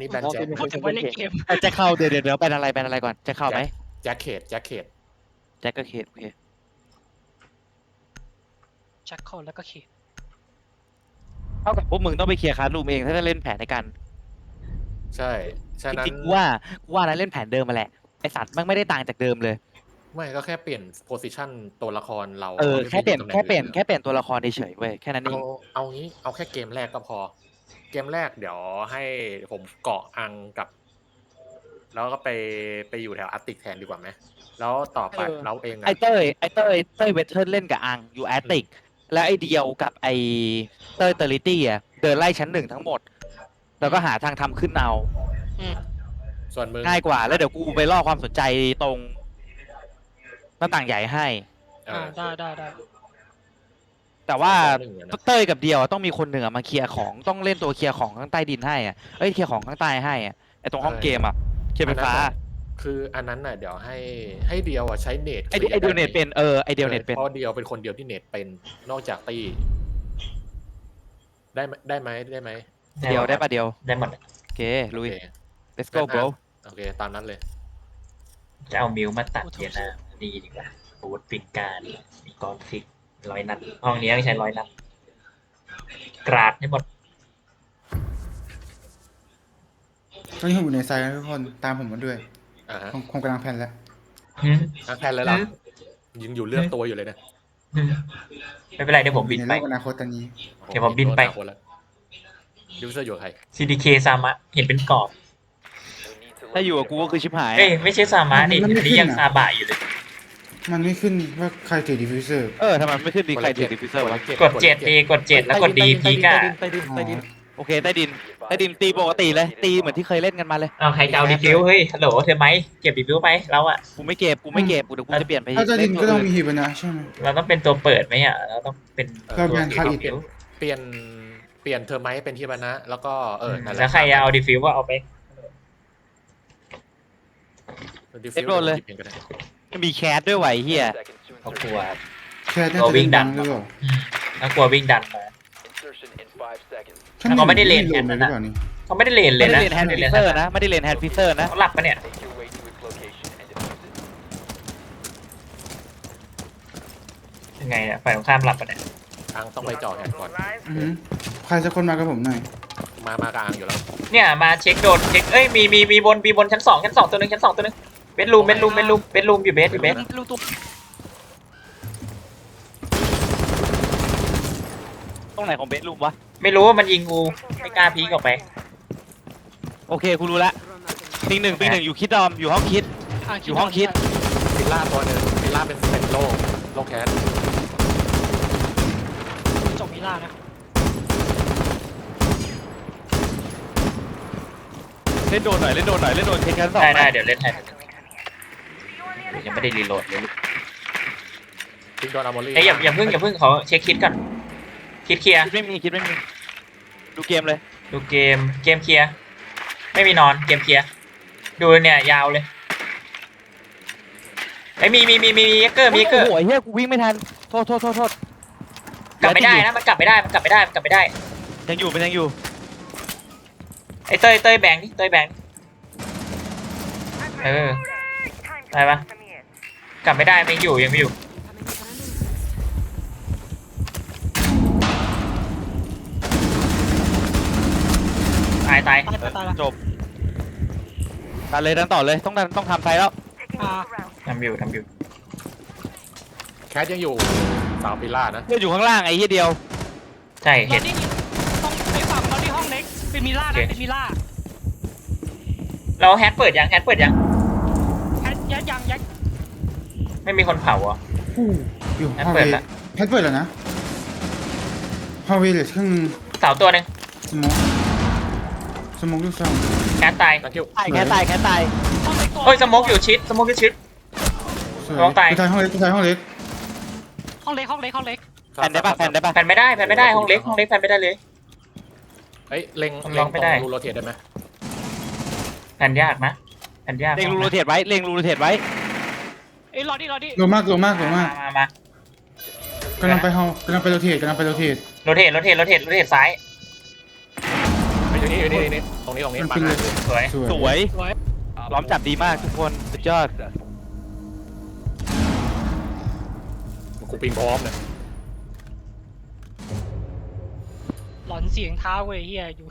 นี้แบนแจ็คพูดถึงว่าเล่นเกมเอ้ยแจ็คเข้าเดี๋ยวเดี๋ยวเดี๋ยวเป็นอะไรเป็นอะไรก่อนแจ็คเข้าไหมแจ็คเขตแจ็คเขตแจ็คก็เคโอเคแจ็คคอลแล้วก็เคเท่ากับพวกมึงต้องไปเคลียร์คาร์ดรูมเองถ้าจะเล่นแผนในการใช่ฉะจนั้นริงๆกูว่ากูว่านะเล่นแผนเดิมมาแหละไอสัตว์มันไม่ได้ต่างจากเดิมเลยไม่ก็แค่เปลี่ยนโพสิชันตัวละครเราเอออาแค่เปลี่ยนตำหงแค่เปลี่ยนอื่แค่เปลี่ยนตัวละครเฉยๆเว้ยแค่นั้นเอเอางเอางี้เอาแค่เกมแรกก็พอ เกมแรกเดี๋ยวให้ผมเกาะอังกับ แล้วก็ไปไปอยู่แถวอาร์ติกแทนดีกว่าไหมแล้วต่อไปเราเองไออะเต้ยไอเต้ยเต้ยเวทเทิร์นเล่นกับอังอยู่แอตติกแล้วไอเดียวกับไอเต้ยเตอริตี้อะเดินไล่ชั้นหนึ่งทั้งหมด แล้วก็หาทางทำขึ้นเอาอืมส่วนมึงง่ายกว่าแล้วเดี๋ยวกูไปล่อความสนใจตรงหน้าต่างใหญ่ให้เออ่าอได้ได้ได้ แต่ว่าหนึ่งอะนะเต้ยกับเดียวต้องมีคนหนึ่งอะมาเคลียร์ของต้องเล่นตัวเคลียร์ของข้างใต้ดินให้อะเอ้ยเคลียร์ของข้างใต้ให้อะไอตรงห้องเกมอะเคลียร์ไฟฟ้าคืออันนั้นน่ะเดี๋ยวให้ให้เดียวอะใช้เน็ตไอเดียไอเดียวเน็ตเป็นเออไอเดียวเน็ตเป็น เพราะเดียวเป็นคนเดียวที่เน็ตเป็นนอกจากตีได้ไหมได้ไหมได้ไหมเดียวได้ปะเดียวได้หมดโอเคลุย โอเค let's go bro โอเค ตามนั้นเลย จะเอามิวมาตัดเทียนาดีดีกว่าอาวุธปิงการมีกรฟิก ร้อยนัด ห้องนี้ต้องใช้ร้อยนัด กราดให้หมดตอนนี้ผมอยู่ในไซต์นะทุกคนตามผมมาด้วยอ่าฮะผมผมกำลังแพลนแล้วหืมอะแพนเลยล่ะอืมยังอยู่เลือกตัวอยู่เลยนะหืมไม่เป็นไรเดี๋ยวผมบินในไป โลกอนาคตตอนนี้ เดี๋ยวผมบินไป ยูเซอร์อยู่กับใคร CDK ซามะเห็นเป็นกรอบ ถ้าอยู่กับกูก็คือชิบหาย เอ้ยไม่ใช่ซามะนี่อันนี้ยังซาบะอยู่เลย มันไม่ขึ้นว่าใครถือดิฟฟิวเซอร์ เออทำไมไม่ขึ้นดีใครถือดิฟิเซอร์วะกดเจ็ดดีกดเจ็ดแล้วกดดีพีกอะใต้ดินใต้ดินโอเคใต้ดินใต้ดินตีปกติเลย ตีเหมือนที่เคยเล่นกันมาเลยเอาใครจะเอาดีฟิวเฮ้ยฮัลโหลเธอไหมเก็บดีฟิวไปเราอะกูไม่เก็บกูไม่เก็บกูเดี๋ยวกูจะเปลี่ยนไปถ้าใต้ดินเล่ก็ตัวต้องอื่นมีฮิบนะใช่ไหมเราต้องเป็นตัวเปิดไหมอะเราต้องเป็นเราแบนคาอิดฟิวเปลี่ยนเปลี่ยนเทอร์ไมท์เป็นทีบานะ แล้วก็เออนั่นแหละแล้วใครจะเอาดีฟิวก็เอาไปดิฟิวโดนเลยหบองก็ได้ มีแคสด้วยไหวะไอ้เฮียเอากลัวแค่น่าตัวจะวิ่เล่งนดัดันงหรือเปล่าอืมแล้วกลัววิ่งดันมาฉันแล้วเขาไม่ได้เล่นรวมแค่เลยนั้นหรือนะเปล่านี่เขาไม่ได้เลนเลไม่ยได้นะเล่นแฮนด์ฟิเซอร์นะ ไม่ได้เล่นแฮนด์ฟิเซอร์นะ เขาหลับปะเนี่ย ยังไงเนี่ยฝ่ายตรงข้ามหลับปะเนี่ยทางต้องไปจ่อแขนก่อน อือหือใครสักคนมากับผมหน่อยมามากลางอยู่แล้ว เนี่ยมาเช็คโดนเช็คเอ้ยมีมีมีบนมีบนชั้นสองชั้นสองตัวหนึงชั้นสองตัวหนึงเบ ดรูมเบดรูมเบดรูมเบดรูมอยู่เบสอยู่เบสลูกตัวตรงไหนของเบสรูมวะ ไม่รู้ว่ามันยิงกูไม่กล้าพีกออกไป โอเคกูรู้ละปิงหนึ่งปิงหนึ่งอยู่คิดดอมอยู่ห้องคิด อยู่ห้องคิดวิลล่าตัวหนึ่งวิลล่าเป็นเป็นโลกโลกแคสจบมิล่านะเล่นโดนหน่อยเล่นโดนหน่อยเล่นโดนเทคกันสองได้หได้น่อยเดี๋ยวเล่นให้ ยังไม่ได้รีโหลดเลยทิ้งโดนอามอรี่เอ้ยอย่าอย่าเพิ่งอย่าเพิ่งเขาเช็คคิดก่อนคิดเคลียร์คิดไม่มีคิดไม่มี ดูเกมเลย ดูเกมเกมเคลียร์ไม่มีนอนเกมเคลียร์ดูเนี่ยยาวเลยไอ้ยมีมีมีมีมีเยเกอร์มีเยเกอร์โอ้โหไอ้เฮียกูวิ่งไม่ทันโทษโทษโทษโทษกลับไม่ได้นะมันกลับไม่ได้มันกลับไม่ได้มันกลับไม่ได้ยังอยู่มันยังอยู่ไอ้เต้ยเต้ยแบงดิเต้ยแบงเออได้ปะ กลับไม่ได้ไม่อยู่ยังไม่อยู่ตายตายตายตายตายละจบดันเลยดันต่อเลยต้องดันต้องทำไฟแล้วอ่าทำอยู่ทำอยู่แคสยังอยู่สาววิลล่านะเพื่อนอยู่ข้างล่างไอ้เฮียเดียว ใช่เราเห็นที่ต้องไปฝั่งเราที่ห้องเล็กเป็นมิล่าโอนะเคเป็นมิล่าเราแฮตเปิดยังแฮตเปิดยังแฮชยัดยังยัด ไม่มีคนเผาเหรอะ อู้อยู่แพทฮาเปิเวดย์ละแพทเปิดแล้วนะฮาเวย์เหลือครึ่งเสาตัวหนึ่งสโมกสโมกลูกซองแฮตตายนักคิวตายแค่ตายแค่ตายห้องเล็กตัวโอ้ยสโมกอยู่ชิดสโมกอยู่ชิด สวยลองตาย ผู้ชายห้องเล็กผู้ชายห้องเล็กห้องเล็กห้องเล็กห้องเล็กแฟนได้ปะแฟนได้ปะแผ่นไม่ได้แผ่นไม่ได้ห้องเล็กห้องเล็กแผ่นไม่ได้เลยเอ้ยเล็งผมลเล็องงตไม่รงได้รูโรเทตได้ไหมแผ่นยากนะแผ่นยากเล็งรูโรเทตไว้เล็งรูโรเทตไว้ เอ้ยรอดิรอดิโลมากโลมากโลมามากมามากำลังไปห้องกำลังไปโรเทตกำลังไปโรเทตโรเทตโรเทตโรเทตโรเทตซ้ายมอยู่นี่อยู่นี่อยู่นี่ตรงนี้ตรงนี้มันมาเป็นหเลน้ายสวยสวยสวยสวย ล้อมจับดีมากทุกคน สุดยอด กูปิงพร้อมเนี่ยหลอนเสียงเท้าเว้ยเฮียอยู่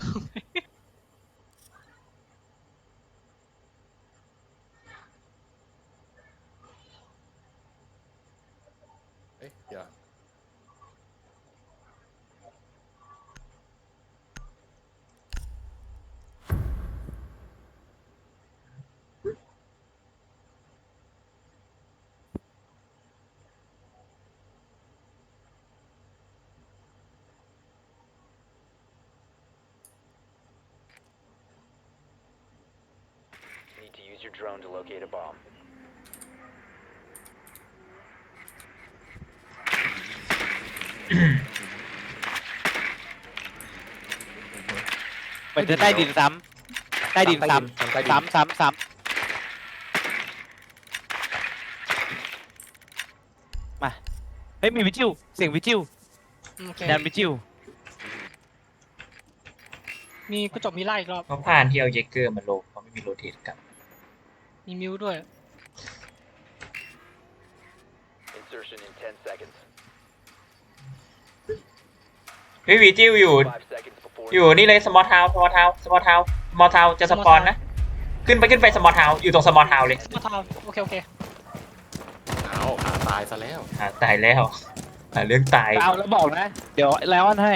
use your drone to locate a bomb. เหมือนจะใต้ดินซ้ำใต้ดินซ้ทำใต้ำดิน ซ้ำซ้ำซ้ำมาเฮ้ยมีวิจิวเสียงวิจิวโอเคดันวิจิวมีกระจกมีไล่อีกรอบเขาผ่านที่เอาเยเกอร์มาลงเขาไม่มีโรเทตกลับ มีมิวด้วย Insertion in 10 seconds. เฮ้ยวีจิวอยู่5 seconds before อยู่นี่เลยสมอลทาวสมอลทาวสมอลทาวสมอลทาวจะสปอนนะ ขึ้นไปขึ้นไปสมอลทาวอยู่ตรงสมอลทาวเลย มาทาวโอเคโอเคเอาขาตายซะแล้ว อ่าตายแล้วอ่าเรื่องตายเอาแล้วบอกนะ เดี๋ยวไลออนให้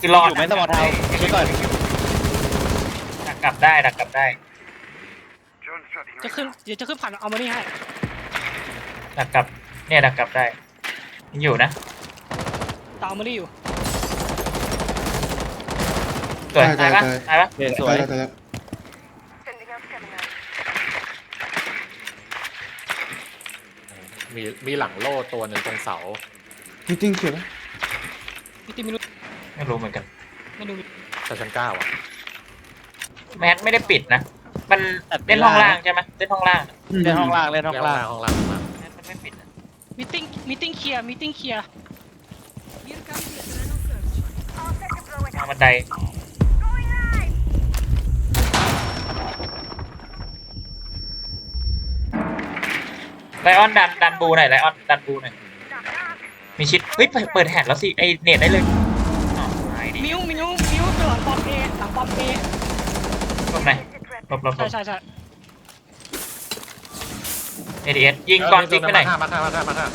คือรอดอยู่ไหมสมอลทาวเช็คก่อน ดักกลับได้ดักกลับได้ จะขึ้นเดี๋ยวจะขึ้นผ่านเอามานี่ให้ดักกลับ เนี่ยดักกลับได้ยังอยู่นะตามมานี่อยู่สวยตายปะตายปะเดี๋ยวสตาวยยแล้วตายแล้วมีมีหลังโล่ตัวหนึ่งตรงเสามีติ้งเขียวไหมมิติมินุไม่รู้เหมือนกัน ไม่ดูแต่ชั้นเก้าอะ แมทไม่ได้ปิดนะ มันเล่นห้องล่างใช่ไหมเล่นห้องล่างเล่นห้องล่างเล่นห้องห้องล่าล่างงห้องล่างมาแมทมันไม่ปิดอะมิติ้งมิติ้งเคลียร์มิติ้งเคลียร์ทางบันไดไลออนดันดันบูหน่อยไลออนดันบูหน่อยมีชิดเฮ้ยเปิดเปิดแฮนแล้วสิไอเน็ตได้เลยอ้าวหายดิมิวมิวมิวหลังบอมเอหลังบอมเอหลบหน่อยห ลบหลบหลใช่บ ใช่ใช่เอดีเอสยิงก่อนฟิกไปหน่อยมาฆ่ามาฆ่ามาฆ่า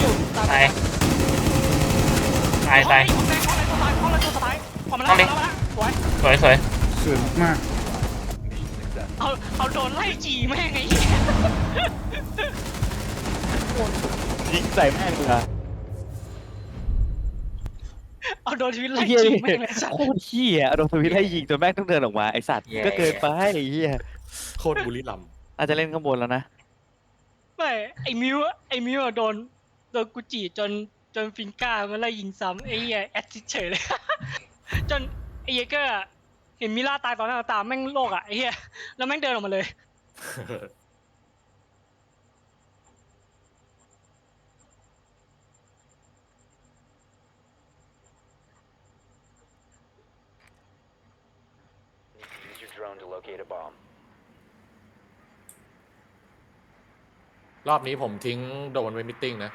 อยู่ตามตายตายตาย ห้องแรกห้องแรกตัวตายห้องแรกตัวตายออกมาแล้วออกมาแล้วสวยสวยสวยสวยมากเอาเอาโดนไล่จีแม่งไอ้เหี้ยยิงใส่แม่งเลย เอาโดนชีวิตไล่ไอ้เหี้ยจีนี่แม่งเลยสัตว์โคตรเหี้ยโดนทวิตให้ยิงจนแม่งต้องเดินออกมาไอสัตว์ก็เกินไปไอ้เหี้ยโคตรบุรีรัมย์อาจจะเล่นข้างบนแล้วนะ ไม่ไอ้มิวอะไอ้มิวอะโดนโดนกูจีจนจนฟิงก้ามันไล่ยิงซ้ำไอ้เหี้ยแอดซิดเฉยเลย จนไอ้เยเกอร์อะเห็นมิล่าตายต่อหน้าต่อตาแม่งโลกอะไอ้เหี้ยแล้วแม่งเดินออกมาเลย Need to use your drone to locate a bomb. รอบนี้ผมทิ้งโดนไว้มิทติ้งนะ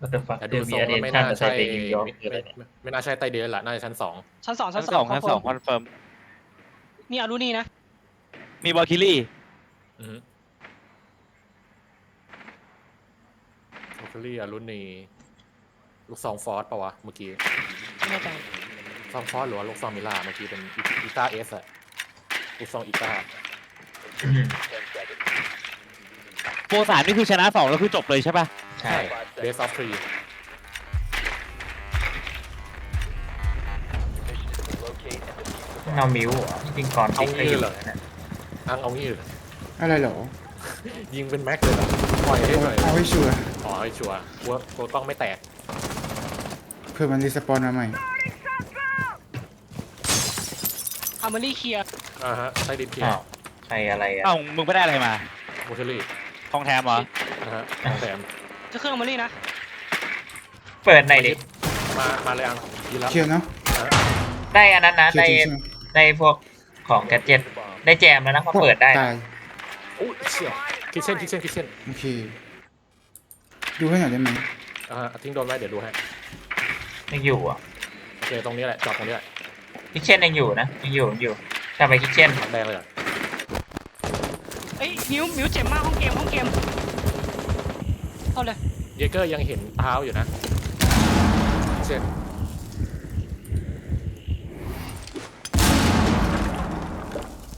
What the fuck แต่ดูดูมีทรงอเดแล้วนไม่ชั่นน่าแต่ใส่ใช่เบยิงยอร์กคืออะไรไม่เนี่ยไม่น่าใช่ใต้ดินแหละน่าจะชั้นสองชั้นสองชั้ชั้นนสสอองงชั้นสองคอนเฟิร์ม นี่อารุนี่นะมีบอลคิลี่ อือฮึโอเคลี่อารุณีลูกซองฟอสปะวะ เมื่อกี้ไม่แน่ใจ ซองฟอสหรือว่าลูกซองมิลาเมื่อกี้เป็นอีต้าเอสอะลูกซองอีต้า10 seconds. โปรสามนี่คือชนะสองแล้วคือจบเลยใช่ป่ะใช่เบสออฟทรี Mission is to locate and defuse the เอามิวเหรอจริงก่อนฟิกก็อยู่นะอังเอางี้เลยอะไรเหรอ ยิงเป็นแม็กเลยเหรอปล่อยให้หน่อยเอาให้ชัวร์อ๋อให้ชัวร์กลัวกลัวกล้องไม่แตกเพื่อมันรีสปอนมาใหม่ อามารี่เคลียร์อ่าฮะใต้ดินเพียอ้าวใครอะไรอะ เอ้ามึงไม่ได้อะไรมาโมเชอรี่ทองแถมเหรอนะฮะของแถมจะเครื่องมารี่นะเปิดหน่อยดิ มามาเลยอังยีแล้วเคลียร์เนาะได้อันนั้นนะเคลียได้ร์จริงใช่ไหมได้พวกของแกดเจ็ตได้แจมแล้วนะพอเปิดได้ ตายโอ้ยเชี่ยคิดเช่นคิดเช่นคิดเช่นโอเคดูให้หน่อยได้ไหมอ่าทิ้งโดนไว้เดี๋ยวดูให้ยังอยู่อะโอเคตรงนี้แหละจอดตรงนี้แหละ คิทเช่นยังอยู่นะยังอยู่ยังอยู่กลับไปคิทเช่นหลังแดงเลยเหรอเอ้ยมิวมิวเจ็บมากห้องเกมห้องเกมเอาเลยเยเกอร์ยังเห็นเท้าอยู่นะเช่น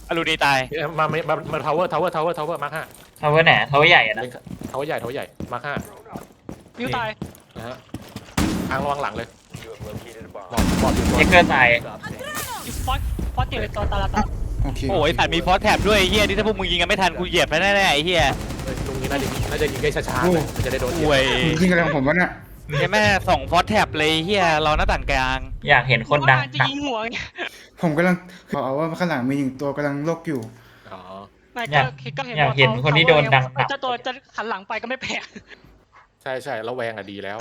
อลูนีตายเอ้ยมามามามาทาวเวอร์ทาวเวอร์ทาวเวอร์ทาวเวอร์มาร์คห้าทาวเวอร์ไหนทาวเวอร์ใหญ่อะนะทาวเวอร์ใหญ่ทาวเวอร์ใหญ่มาร์คห้ามิวตายนะฮะอังระวังหลังเลย You have located a บอดบอดอยู่ตัวเจเกอร์ตายอยู่ฟอสฟอสเตียเลยตัวตาลาตาโอเคโอ้ยสัตว์มีฟอสแท็บด้วยไอ้เฮียนี่ถ้าพวกมึงยิงกันไม่ทันกูเหยียบไปแน่ๆไอ้เฮียเฮ้ยลุงนี้น่าจะน่าจะยิงได้ช้าๆเลยมันจะได้โดนเหยียบอวยจริงอะไรของผมวะเนี่ยใช่แม่ส่องฟอสแท็บเลยเฮียเราหน้าต่างกลาง อยากเห็นคนดังว่าจะยิงหัวไงผมกำลังบอกเอาว่าข้างหลังมีหนึ่งตัวกำลังลกอยู่ อ๋อไม่อยากก็ก็เห็นอยากเห็นคนที่โดนดังหนักจะตัวจะหันหลังไปก็ไม่แพ้ใช่ใช่แล้วแวงอะดีแล้ว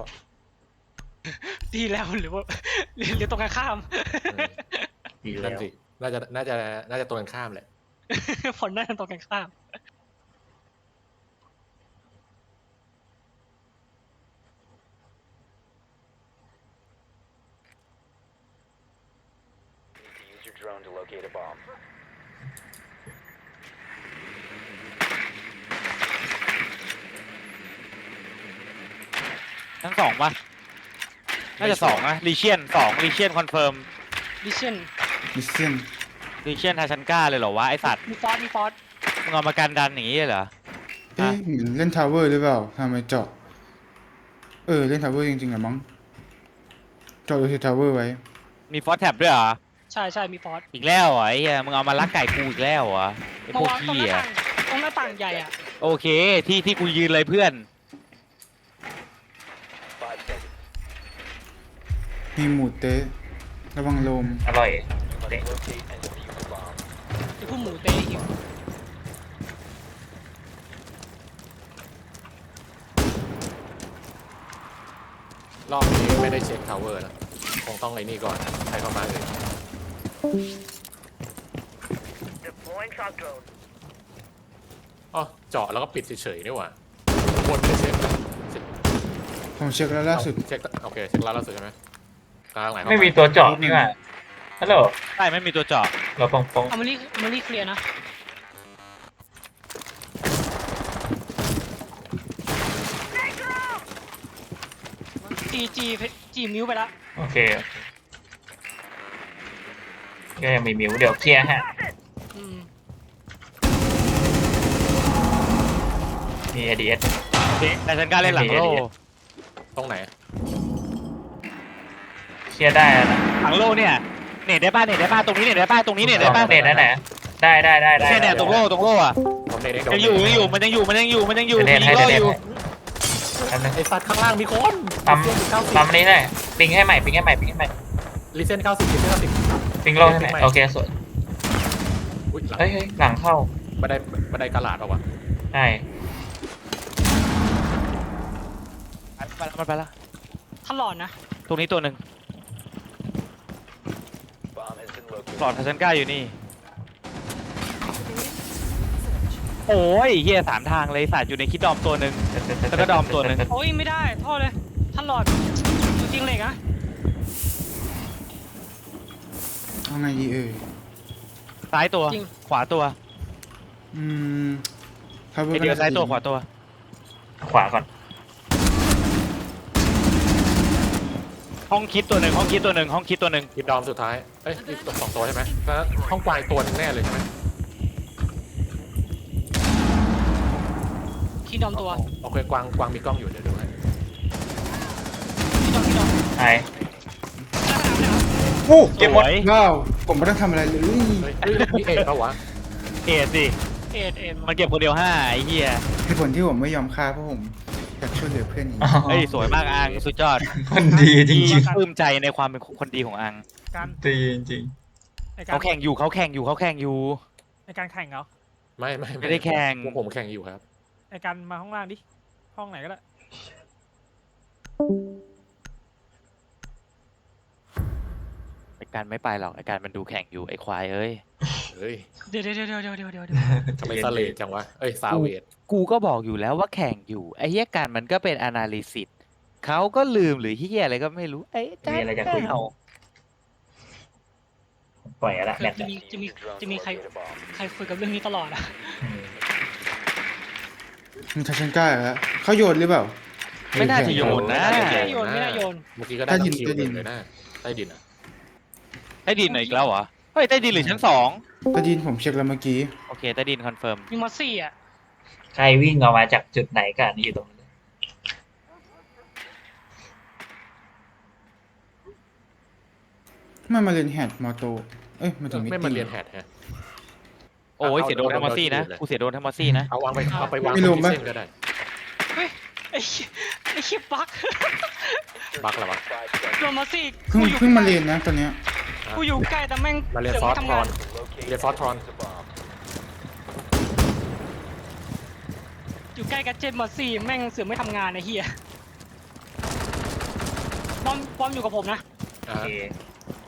ดีแล้วหรือว่าหรือหรือตรงกันข้ามอืมดีแล้นั่นวสิน่าจะน่าจะน่าจะตรงกันข้ามแหละผลน่าจะตรงกันข้าม Need to use your drone to locate a bomb. ทั้งสองปะ น่าจะสองนะลีเชียนสองลีเชียนคอนเฟิร์มดิเช่นมิสเซียนลีเชียนทาชันก้าเลยเหรอวะไอสัตว์มีฟอสมีฟอสมึงเอามากันดันอย่างนี้เลยเหรอ เอ๊ะเหมือนเล่นทาวเวอร์หรือเปล่าทำไมเจาะเออเล่นทาวเวอร์จริงๆเหรอมั้งเจาะดูที่ทาวเวอร์ไว้มีฟอสแท็บด้วยเหรอ ใช่ใช่มีฟอสอีกแล้วเหรอไอ้เหี้ยมึงเอามาลักไก่กูอีกแล้วเหรอไอ้พมาวกวางตรงหขี้น้าอะต่างตรงหน้าต่างใหญ่อะโอเคที่ที่กูยืนเลยเพื่อน Five seconds. มีหมูเต๊ะระวังลม อร่อย You must Okay. locate and defuse the bomb. ไอ้ผู้หมูเตะหิวรอบนี้ไม่ได้เช็คทาวเวอร์นะคงต้องไอ้นี่ก่อนใครเข้ามาเลยอ๋อเจาะแล้วก็ปิดเฉยๆนี่หว่าบนไม่ได้เช็คนะเช็คผมเช็คแล้วล่าสุด เช็คโอเคเช็คแล้วล่าสุดใช่ไหม กลางไหนเข้าาไม่มีตัวเจาะนี่หว่าฮัลโหลใช่ไม่มีตัวเจาะเราปองปองเอามารีเอามารีเคลียร์นะจีจีจีมิวไปละโอเคโอเคก็ยังมีมิวเดี๋ยวเคลียร์ฮะอืมมี ADS ทาชันก้าเล่นหลังโล่ตรงไหน เคลียร์ได้แล้วนะหลังโล่เนี่ยเน็ตได้ป้าเน็ตได้ป้าตรงนี้เน็ตได้ป้าตรงนี้เน็ตได้ป้าเน็ตนั่นแหละได้ได้ได้ได้แค่เนี่ยตรงโล่ตรงโล่อะผมเนตเองยังอยู่ยังอยู่มันยังอยู่มันยังอยู่มันยังอยู่เน็ตมีให้โล่เน็ตอยู่ให้ แป๊บนึงไอสัตว์ข้างล่างมีคนปั๊มเก้าสิบปั๊มนี้ได้ปิงให้ใหม่ปิงให้ใหม่ปิงให้ใหม่ลิเซนเก้าสิบลิเซนเก้าสิบปิงโลให้ใหม่โอเคสวยอุ้ยหลังเฮ้ยเฮ้ยหลังเข้าบันไดบันไดกระลาดเอาวะใช่ไปแล้วมันไปแล้วตลอดนะตรงนี้ตัวหนึ่ง Bomb has been located. ป ลอดทาชันก้าอยู่นี่ โอ้ยเฮียสามทางเลยสัตว์อยู่ในคิดดอมตัวหนึ่งแล้วก็ดอมตัวหนึ่งโอ้ยไม่ได้โทษเลยตลอดอยู่จริงเหล็กอะเอาไงดีเอ่ยซ้ายตัวจริงขวาตัวอืมทาวเวอไอร์เดียวซ้ายตัวขวาตัว ขวาก่อน ห้องคิดตัวหนึ่งห้องคิดตัวหนึ่งห้องคิดตัวหนึ่งคิดดอมสุดท้าย เอ้ยอีกสองตัวใช่ไหมแล้วห้องกวางอีกตัวหนึงแน่เลยใช่ไหมที่ดอมตัวโอเคกวางกวางมีกล้องอยู่เดี๋ยวดูให้ที่ดอมที่ดอมใช่โอ้เก็บหมดสวยว้าวผมไม่ต้องทำอะไรเลยเฮ้ยเฮ้ยนี่เอกปะวะเอ็ดสิเอ็ดเอ็ดมันเก็บคนเดียวห้าไอ้เหี้ยเหตุผลที่ผมไม่ยอมฆ่าเพราะผม อยากช่วยเหลือเพื่อนอย่างอ๋อนี้เฮ้ยสวยมากอังสุดยอดคนดีจริงที่ปลื้มใจในความเป็นคนดีของอังการๆดีจริงในการเขาแข่งอยู่เขาแข่งอยู่เขาแข่งอยู่ ในการแข่งเหรอไม่ไม่ไม่ได้แข่ง พวกผมแข่งอยู่ครับไอการมาห้องล่างดิ ห้องไหนก็ได้ ไอการไม่ไปหรอกไอการมันดูแข่งอยู่ไอควายเอ้ยเฮ้ยเดี๋ยวเดี๋ยวเดี๋ยวเดี๋ยวเดี๋ยวเดี๋ยวเดี๋ยวทำไมสเลดจังวะ เอ้ยซาเวด กูก็บอกอยู่แล้วว่าแข่งอยู่ไอ้เหี้ยการมันก็เป็น analysis เขาก็ลืมหรือเหี้ยอะไรก็ไม่รู้ไอ้จ้ามีอะไรจะคุย เอาปล่อยละคือแบบจะนั้นมีจะมี Use your drone จะ to มีใคร locate a bomb. ใครคุยกับเรื่องนี้ตลอดอะอืมมีทาชันก้าแล้วเขาโยนหรือเปล่า ไม่น่าจะโยนนะไม่น่าโยนไม่น่าโยน เมื่อกี้ก็ได้ใต้ดินคิวใต้ดิน เลยนะใต้ดินอะใต้ดินหน่อยอีกแล้วเหรอเฮ้ยใต้ดินหรือชั้นสองใต้ดินผมเช็คแล้วเมื่อกี้ โอเคใต้ดินคอนเฟิร์มมีมอสซี่อะ ใครวิ่งออกมาจากจุดไหนกันนี่อยู่ตรงนี้ไม่มาเรียนแฮดมอโต เอ้ยมาถึงไม่มาเรียนแฮดฮะ โอ้ยเอาเสียโดนเอาทั้งมอสซี่นะเอากูเสียโดนทั้งมอสซี่นะเอาวางไปเอาไปวางไม่ตลรงงที่ปะเส้นก็ได้เฮ้ยไอ้เหี้ยไอ้เชี่ยบั๊กบักเหรอวะ Five seconds โดนมอสซี่เพิ่งกูอยู่เพิ่งมาเรียนนะตอนเนี้ยกูอยู่ใกล้แต่แม่งมาเรียนสืฟอไม่สทำทรงาอน to locate Yeah, and Fortron. defuse a อยู่ใกล้กับเจนมอสซี่แม่งเสือกไม่ทำงานไอ้เหี้ยบอมบอมอยู่กับผมนะโออ่าเค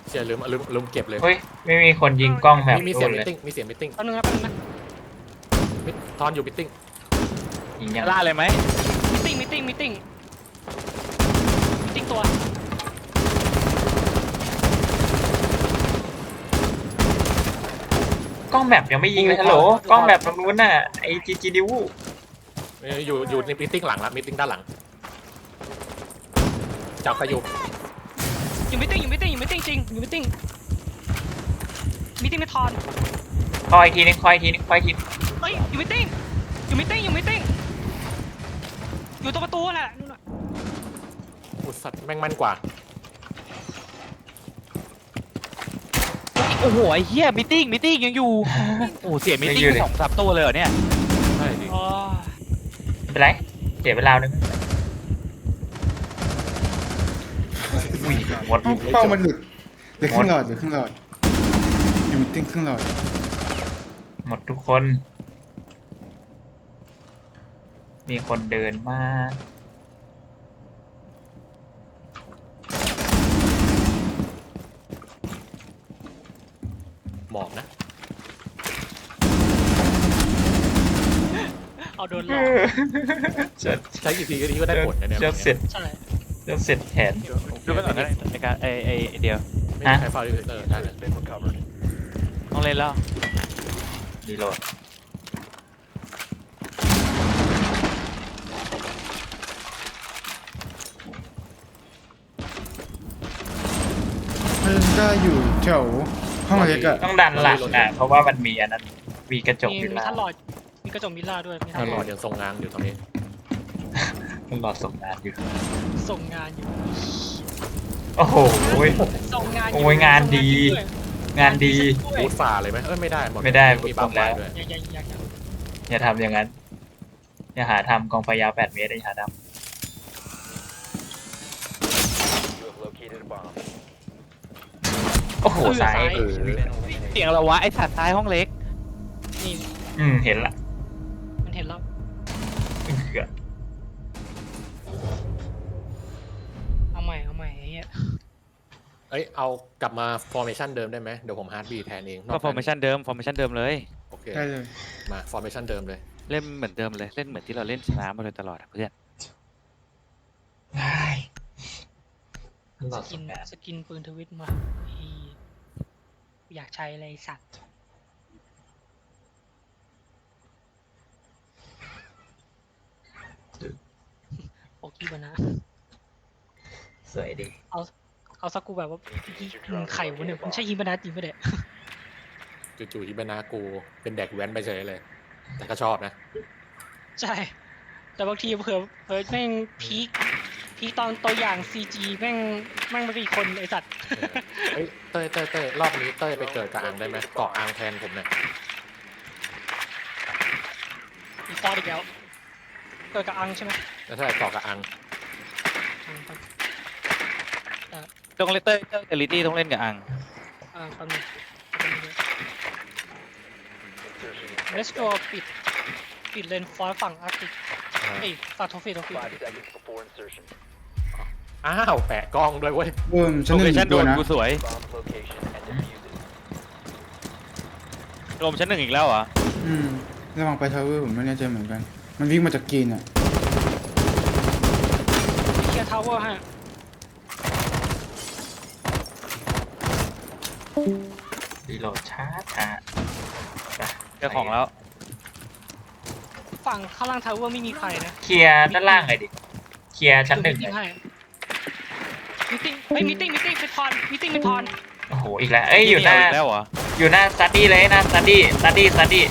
เชียลืมลืมลืมเก็บเลยเฮ้ย ไม่มีคนยิงกล้องแบบมีมีเสียงเลมิยติ้งมีเสียงมิติ้งแป๊บนึงนะแป๊บนึงนะมิทอนอยู่มิติ้งยิงยังล่าเลยไหมมิติ้งมิติ้งมิติ้งมิติ้งตัวกล้องแบบยังไม่ยิงเลยฮัลโหลกล้องแบบตรงนู้นน่ะไอจีจีดิว อยู่อยู่ในมิติ้งหลังละมิติ้งด้านหลัง จับไปอยู่อยู่มิติ้งอยู่มิติ้งอยู่มิติ้งจริงอยู่มิติ้งมิติ้งไม่ทอนคอยทีนึงคอยทีนึงคอยทีนึงเฮ้ยอยู่มิติ้งอยู่มิติ้งอยู่มิติ้งอยู่ตรงประตูน่ะนู่นน่ะอุยสัตว์แม่งมันกว่า โอ้โหไอ้เหี้ยมิติ้งมิติ้งยังอยู่ โอ้โหเสียมิติ้งไปสองสามตัวเลยเหรอเนี่ยใช่ดิอ๋อไม่ เป็นไรเสียเวลานึงอุ้ยหมดเอ้าเป้ามันหลุดเหลือครึ่งหลอดเหลือครึ่งหลอดอยู่มิติ้งครึ่งหลอดหมดทุกคน มีคนเดินมาหมอกนะ เอาโดนหลอกจะใช้กี่ทีก็ทีก็ได้ผลนะเนี่ยจะเสร็จใช่จะเสร็จแผนดูไปก่อนก็ได้ในการไอไอไอ้เดียวไม่มีใครฟาวดิเตอร์ได้นะ Been recovered. ต้องเล่นแล้วรีโหลดทาชันก้าอยู่แถวห้องเล็กอะต้องดันหลังอะเพราะว่ามันมีอันนั้นมีกระจกมีอยู่มีแล้วท่านหลอด มีกระจกมิลล่าด้วยมีถ้าท่านรหลออดยังทรงงานอยู่ตรงนี้ต้องรอส่งงานอยู่ ส่งงานอยู่โอ้โห ส่งงานโอ้ยงานดี งานดี บูทฝ่าเลยไหมเอ้ยไม่ได้หมดไม่ได้มีบัฟผมแล้วได้วยอย่าอย่าอย่าอย่าอย่าทำอย่างนั้น อย่าหาทำกองไฟยาว 8 เมตรอย่าหาท You have located a bomb. ำโอ้โหสายเออเสียงเราวะไอ้สัตว์ท้ายห้องเล็ก นี่อืม เห็นละ อ้ยเอากลับมา formation เดิมได้ไหมเดี๋ยวผมฮาร์ดบีแทนเองนก็อกฟอร์เมชันเดิมฟอร์เมชันเดิมเลย โอเคได้เลยมา formation เดิมเลย เล่นเหมือนเดิมเลยเล่นเหมือนที่เราเล่นชนะมาโดยตลอดอะเพื่อนได้รสอกิส่นงงานสกินปืนทวิตมาอีอยากใช้อะไรสัตว์โอกี้บานะสวยดีเอา สักกูแบบว่าพี่มึงไข่วะเนี่ยมึงใช่ฮิบานะจริงปะเนี่ยจู่ๆฮิบานากูเป็นแดกแว้นไปเฉยเลย แต่ก็ชอบนะ ใช่ แต่บางทีเผื่อเผื่อแม่งพีคพีคตอนตัวอย่าง CG แม่งแม่งไม่เป็นอีกคนไอสัตว์เฮ้ยเต้ยเต้ยเต้ยรอบนี้เต้ยไปเกิดกับอังได้ไหมเกาะอังแทนผมหน่อยมีฟอร์ดอีกแล้วเกิดกับอังใช่ไหมแล้วถ้าเกาะกับอัง อังครับ ต้องเล่นเตอร์เตอร์เอลิตี้ต้องเล่นกับอัง อ่าแป๊บนึงแป๊บนึง Insertion in let's go ปิด ปิดเลนฟอยฝั่งอาร์ติกเอ้ยฝั่งโทฟี่โทฟี่ Five seconds before insertion. อ้าวแปะกล้องด้วยเว้ย เออชั้นโลหนึ่เคงชั่นโดตัวนนะ กูสวย Bomb's location and defuse it. โดมชั้นหนึ่งอีกแล้วเหรอ อืมระวังไปทาวเวอร์ผมไม่แน่ใจเหมือนกัน มันวิ่งมาจากกรีนอะ เคลียร์ทาวเวอร์ให้ รีโหลดช้าช้าไปเจอของแล้ว ฝั่งข้างล่างทาวเวอร์ไม่มีใครนะเคลียร์ด้านล่างหน่อยดิ เคลียร์ชั้นหนึ่งดูหน่มิอยติ้งให้มิติ้งเฮ้ยมิติ้งมิติ้งไปทอนมิติ้งไปทอนโอ้โห อีกแล้ว เอ้ย อยู่หน้าอีกแล้วเหรออยู่หน้าสตัดดี้เลยหน้าสตัดดี้สตัดดี้สตัดดี้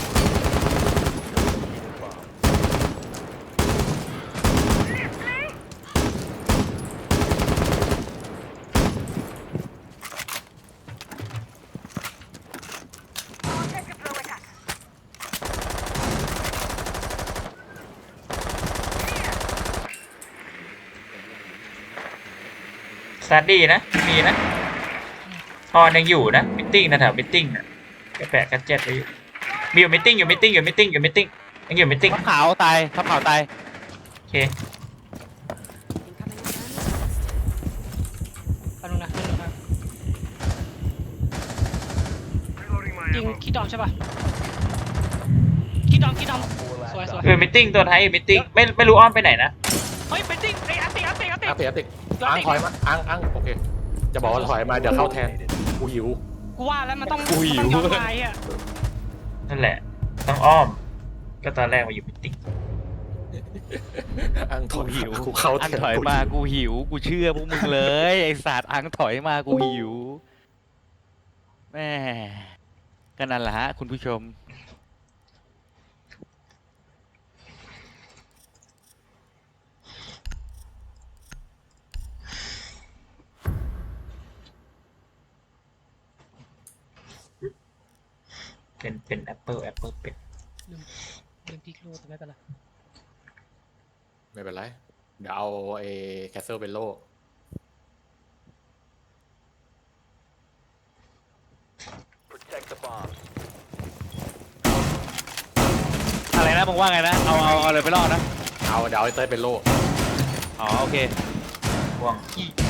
สตัดดี้นะ มีนะพอนยังอยู่นะมิทติ้งนะแถวมิทติ้งนะแกแปะกัดเจ็ดไว้อยู่มีอยู่มิทติ้งอยู่มิทติ้งอยู่มิทติ้งอยู่มิทติ้งยังอยู่มิทติ้งทับขาวตายทับขาวตายโอเคแป๊บนึงนะแป๊บนึงนะยิงคิดดอมใช่ป่ะคิดดอมคิดดอม Four last สวยสวยเออมิทติ้งตัวท้ายอยู่มิทติ้งไม่ไม่รู้อ้อมไปไหนนะเฮ้ยเป็นติ้งไอ้ยอาร์ติกอาร์ติกอาร์ติกอังเสียติก อังถอยมาอังอังโอเค จะบอกว่าถอยมาเดี๋ยวเข้าแทนกูหิว กูว่าแล้วมันต้องกูหิวมันต้องย้อนมาไอ้อะนั่นแหละ ต้องอ้อม ก็ตอนแรกมาอยู่มิทติ้งอังถกูอยหิวกูเข้าอันแทนถอยมากูหิว กูเชื่อพวกมึงเลยไอสัตว์อังถอยมากูหิวแม่ก็นั่นแหละฮะคุณผู้ชม เป็นเป็นแอปเปิลแอปเปิลเป็นเดินพลิกโลดแต่ไม่เป็นไรไม่เป็นไร เดี๋ยวเอาไอ้แคสเซิลเบลโล Protect the bombs. อะไรนะมึงว่าไงนะ เอาเอาเอาเลยไปรอดนะ เอาเดี๋ยวเอาไอ้เต้ยเบลโลอ๋อโอเค ห่วงเต้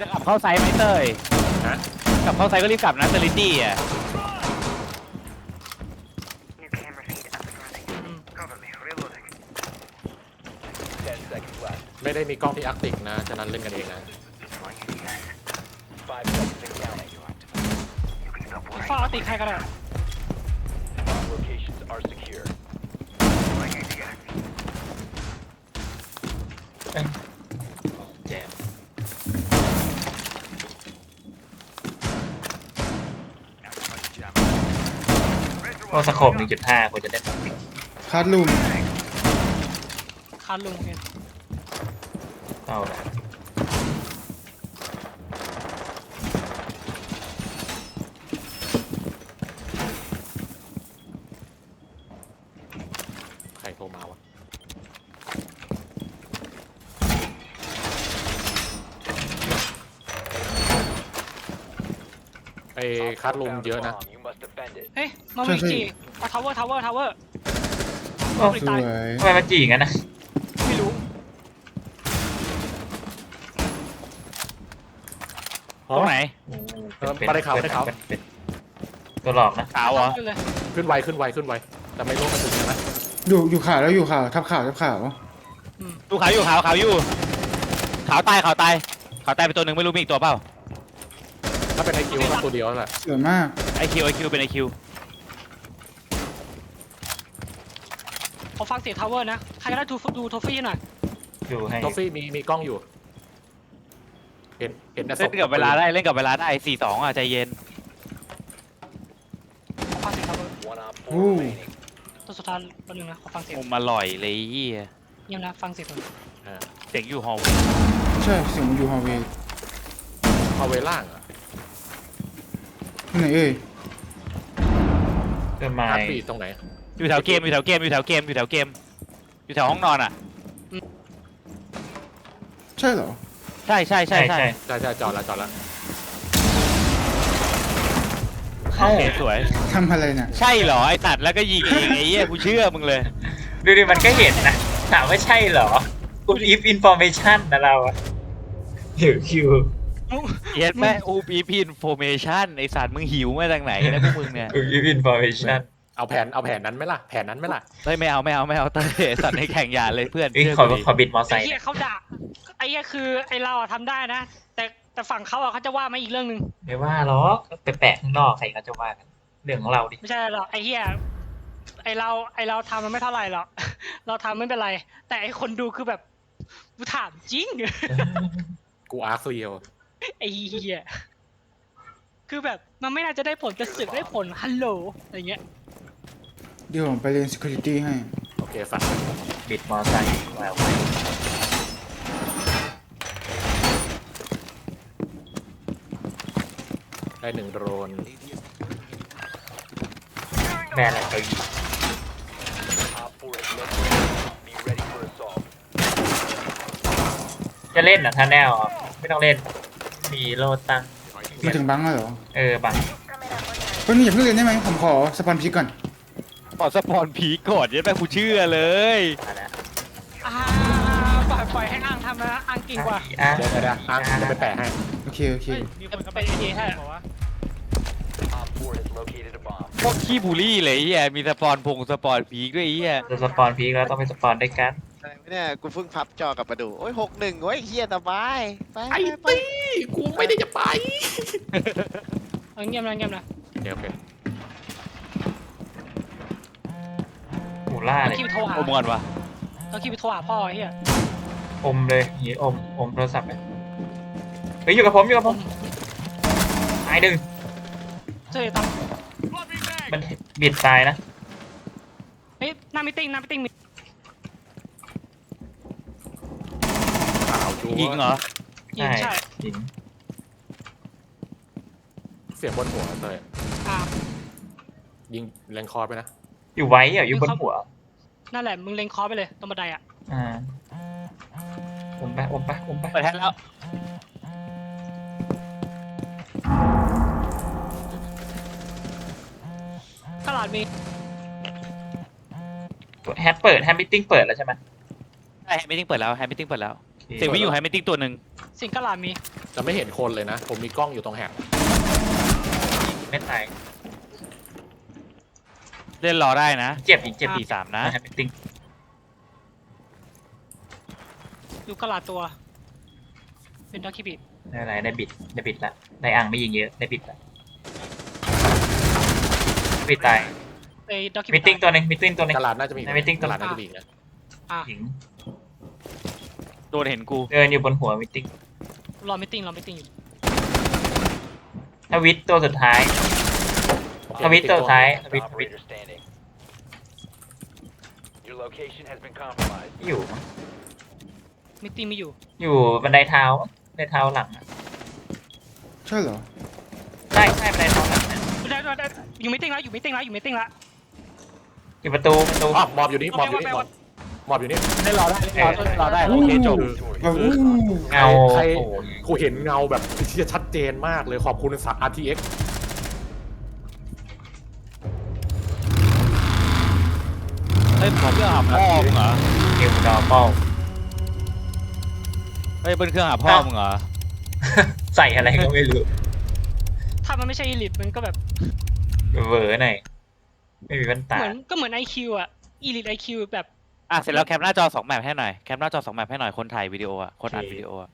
จะกลับเข้าไซส์ไหมเต้ยฮะ กลับเข้าไซส์ก็รีบกลับนะเซลิตี้อะ Ten seconds left. ไม่ได้มีกล้องที่อาร์กติกนะ ฉะนั้นเล่นกันเองนะ Five seconds and counting. ฟ้าอาร์ติกใครก็ได้ โอ้สโคปหนึ่งจุดห้าควรจะได้ตัดติดคาร์ดลูมคาร์ลุงโอเคเข้าแล้ว ใครโทรมาวะ ไอ้คัดลุม Found a เยอะนะ bomb. You must defend it. เฮ้ยมาวิจีเอาทาวเวอร์ทาวเวอร์ทาวเวอร์โอ้ไม่สตาวยยทำไมมันจีอย่างนั้นนะไม่รู้ตรงไหนโอ้เออไม่ได้ข่าวไม่ได้ข่าวเป็นเป็นตัวหลอกนะขาวเหรอขึ้นเลยขึ้นไวขึ้นไวขึ้นไวแต่ไม่รู้มันถึงใช่ไหมอยู่อยู่ขาวแล้วอยู่ขาวทับขาวทับขาวดูขาวอยู่ขาวขาวอยู่ขาวตายขาวตายขาวตายไปตัวหนึ่งไม่รู้มีอีกตัวเปล่า ถ้าเป็นไอคิวก็ตัวเดียวนั่นแหละสวยมากไอคิวไอคิวเป็นไอคิวขอฟังเสียงทาวเวอร์นะ ใครก็ได้ดูดูโทฟี่หน่อย อยู่ให้ทอฟฟี่มีมีกล้องอยู่ เห็นเห็นแต่ศเล่พนกับเวลาได้เล่นกับเวลาได้สี่สองอะใจเย็นขอฟังเสียงทาวเวอร์ One op โอ้ four remaining. ตัวสุดท้ายแป๊บนึงนะ ขอฟังเสียงมุมอร่อยเลยเหี้ยเงียบนะ ฟังเสียงก่อนเสียงอยู่ฮอลล์ใช่เสียงมันอยู่ฮอลเวย์เอาเวล่างอะที่ ไหนเอ่ยเพื่อไม้อาร์ตบีตรงไหน อยู่แถวเกมอยู่แถวเกมอยู่แถวเกมอยู่แถวเกมอยู่แถวห้องนอนอะ ใช่เหรอใช่ใช่ใช่ใช่ใช่ใช่จอดแล้วจอดแล้วเอ้าโอเคสวย ทำอะไรเนี่ยใช่เหรอไอ้ตัดแล้วก็ยิงเองไอ้เหี้ยกูเชื่อมึงเลย ดูดิมันก็เห็นนะ ถามว่าใช่เหรอกูอีฟอินฟอร์เมชันนะเราอะหิวคิว เย็ดแม่อูปีพินโฟเมชันไอสัตว์มึงหิวมาจากไหนนะพวกมึงเนี่ย อีฟอินฟอร์เมชันเอาแผนเอาแผนนั้นไหมล่ะแผนนั้นไหมล่ะเฮ้ยไม่เอาไม่เอาไม่เอาเต้ยไอ้สัตว์ในแข่งอย่าเลยเพื่อนเอ้ยเชื่อขอกูดิขอบิดมอไซไอ้ค์เหี้ยเขาด่าไอ้เหี้ยคือไอ้เราอะทำได้นะ แต่แต่ฝั่งเขาอะเขาจะว่ามาอีกเรื่องหนึ่งไม่ว่าหรอกไปแปะข้างนอกใครเขาจะว่ากันเรื่องของเราดิไม่ใช่หรอกไอ้เหี้ยไอ้เราไอ้เราทำมันไม่เท่าไหร่หรอก เราทำไม่เป็นไร แต่ไอ้คนดูคือแบบกูถามจริง กูอาร์คเรียว ไอ้เหี้ยคือแบบมันไม่น่าจะได้ผลแต่สึกได้ผลฮัลโหลอะไรเงี้ยเดี๋ยวผมไปเรียน security ให้ โอเคฝากบิดมอไซค์มาไว้ได้หนึ่งโดรนแม่อะไรเก้าอี้ Op 4 has located. Be ready for assault. จะเล่นนะถ้าแนวอะไม่ต้องเล่น มีโลตั้งมาถึงบังแล้วเหรอเออบังเพิ่งอย่าเพิ่งเรียนได้ไหมผมขอสปอนพีก่อนขอสปอนผีก่อนเย็ดแม่กูเชื่อเลยมาแล้วอ่าปล่อยปล่อยให้อ้างทำนะอ้างเก่งกว่าอะเดี๋ยวเดี๋ยวเดี๋ยวอาร์คจะไปแปะให้โอเคโอเคเฮ้ยมีคนกำเป็ลังนไอเดียให้บอกว่า Op 4 has located a bomb. พวกขี้บูลลี่เลยไอ้เหี้ยมีสปอนพงสปอนผีด้วยไอ้เหี้ยจะสปอนพีคแล้วต้องไปสปอนด้วยกัน อะไรวะเนี่ยกูเพิ่งพับจอกลับมาดูโอ้ยหกหนึ่งโอ้ยเฮียสบายไปไอ้ไปไปตีกูไม่ได้จะไปเอาเงียบนะเงียบนะโอเคโอเคหมูล่าต้อเลงยคิดไปโทรหาอมก่อนวะต้องคิดไปโทรหาพ่อไอ้เหี้ยอมเลยอย่างงี้อมอมโทรศัพท์ไปเฮ้ยอยู่กับผมอยู่กับผมตายหนึ่งเจอตังมันบิดตายนะเฮ้ยหน้ามิติ้งหน้ามิติ้งมี ข่าวดูยิงเหรอยิงใช่หญิงเสียงบนหัวเลยอ่ายิงแรงคอร์ดไปนะอยู่ไว้เหรออยู่บนหัว นั่นแหละ มึงเล็งคอไปเลยตรงบันไดอะ อ่าอมไปอมไปอมไปเปิดแทนแล้วตลาดมีแฮปเปิดแฮมมิทติ้งเปิดแล้วใช่ไหมใช่แฮมมิทติ้งเปิดแล้วแฮมมิทติ้งเปิดแล้วโอ เคเสียงวิ่งอยู่แฮมมิทติ้งตัวหนึ่งสิงตลาดมีจะไม่เห็นคนเลยนะ ผมมีกล้องอยู่ตรงแหบไม่ตายเล่นรอได้นะเจ็บอีกเจ็บอีสี่กสามนะแฮมมิทติ้งอยู่ตลาดตัว เป็นด็อกคิบิไม่เป็นไรได้บิดได้บิดละได้อ่างไม่ยิงเยอะได้บิดละบิดตายไอ้ด็อกคิบิมิทติ้งตัวหนึงมิทติ้งตัวหนึงตลาดน่าจะมีอีกนะใน meeting ตลาดน่าจะมีอีกนะอะหญิง โดนเห็นกูเดินอยู่บนหัวมิทติ้งรอมิติ้งรอมิติ้งอยู่ถ้าวิทตัวสุดท้ายโอเคทวิตตัวสุดท้าย Last ทวิตทวิต operator standing. Your location has been compromised. อยู่ มิติ้งไม่อยู่อยู่บันไดเท้าบันไดเท้าหลังอะใช่เหรอ ใช่ใช่บันไดเท้าหลังนะได้ได้ได้อยู่มิติ้งแล้วอยู่มิติ้งแล้วอยู่มิติ้งแล้ว อยู่ประตูประตู อ๋อหมอบอยู่นี่หมอบอยู่นี่หมอบ หมอบอยู่นี่ได้รอได้รอได้รอได้โอเคจบโอ้โหเงาใครโอ้โหกูเห็นเงาแบบที่จะชัดเจนมากเลยขอบคุณสัก RTX เฮ้ยผมเครื่องหาพ่อมึงเหรอนิวดอร์มอลเฮ้ยเบิ้ลเครื่องหาพ่อมึงเหรอใส่อะไรก็ไม่รู้ถ้ามันไม่ใช่อีลิทมันก็แบบเวอร์หน่อยไม่มีแว่นตาเหมือนก็เหมือนไอคิวอะอีลิทไอคิวแบบ อะเสร็จแล้วแคปหน้าจอสองแมปให้หน่อยแคปหน้าจอสองแมปให้หน่อยคนถ่ายวิดีโออะคนอัดวิดีโออะ